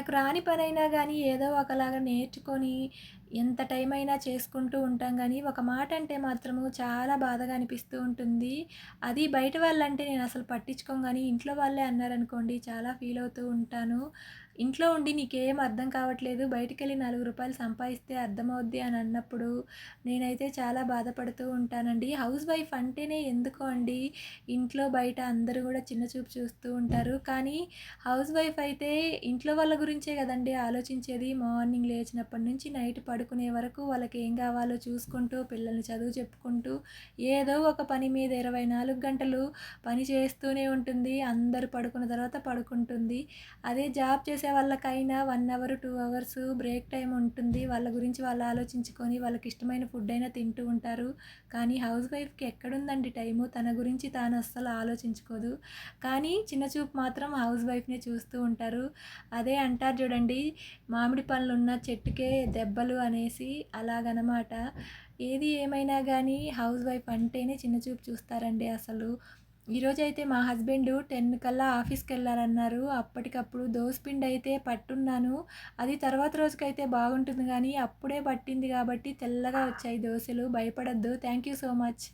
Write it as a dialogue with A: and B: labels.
A: మనకు రాని పనైనా కానీ ఏదో ఒకలాగా నేర్చుకొని ఎంత టైం అయినా చేసుకుంటూ ఉంటాం కానీ ఒక మాట అంటే మాత్రము చాలా బాధగా అనిపిస్తూ ఉంటుంది. అది బయట వాళ్ళంటే నేను అసలు పట్టించుకోం కానీ ఇంట్లో వాళ్ళే అన్నారనుకోండి చాలా ఫీల్ అవుతూ ఉంటాను. ఇంట్లో ఉండి నీకేం అర్థం కావట్లేదు, బయటికెళ్ళి రూ. 4 సంపాదిస్తే అర్థమవుద్ది అని అన్నప్పుడు నేనైతే చాలా బాధపడుతూ ఉంటానండి. హౌస్ వైఫ్ అంటేనే ఎందుకో అండి ఇంట్లో బయట అందరూ కూడా చిన్న చూపు చూస్తూ ఉంటారు. కానీ హౌస్ వైఫ్ అయితే ఇంట్లో వాళ్ళ గురించే కదండి ఆలోచించేది. మార్నింగ్ లేచినప్పటి నుంచి నైట్ ఆడుకునే వరకు వాళ్ళకి ఏం కావాలో చూసుకుంటూ, పిల్లల్ని చదువు చెప్పుకుంటూ, ఏదో ఒక పని మీద 24 గంటలు పని చేస్తూనే ఉంటుంది. అందరూ పడుకున్న తర్వాత పడుకుంటుంది. అదే జాబ్ చేసే వాళ్ళకైనా one hour, two hours break time ఉంటుంది. వాళ్ళ గురించి వాళ్ళు ఆలోచించుకొని వాళ్ళకి ఇష్టమైన ఫుడ్ అయినా తింటూ ఉంటారు. కానీ హౌస్ వైఫ్‌కి ఎక్కడుందండి టైము? తన గురించి తాను అస్సలు ఆలోచించుకోదు. కానీ చిన్న చూపు మాత్రం హౌస్ వైఫ్‌నే చూస్తూ ఉంటారు. అదే అంటారు చూడండి, మామిడి పండ్లున్న చెట్టుకే దెబ్బలు అనేసి అలాగనమాట. ఏది ఏమైనా కానీ హౌస్ వైఫ్ అంటేనే చిన్న చూపు చూస్తారండి అసలు. ఈరోజైతే మా హస్బెండు 10 కల్లా ఆఫీస్కి వెళ్ళారన్నారు అప్పటికప్పుడు దోసపిండి అయితే పట్టున్నాను. అది తర్వాత రోజుకైతే బాగుంటుంది కానీ అప్పుడే పట్టింది కాబట్టి తెల్లగా వచ్చాయి దోశలు భయపడద్దు థ్యాంక్ యూ సో మచ్.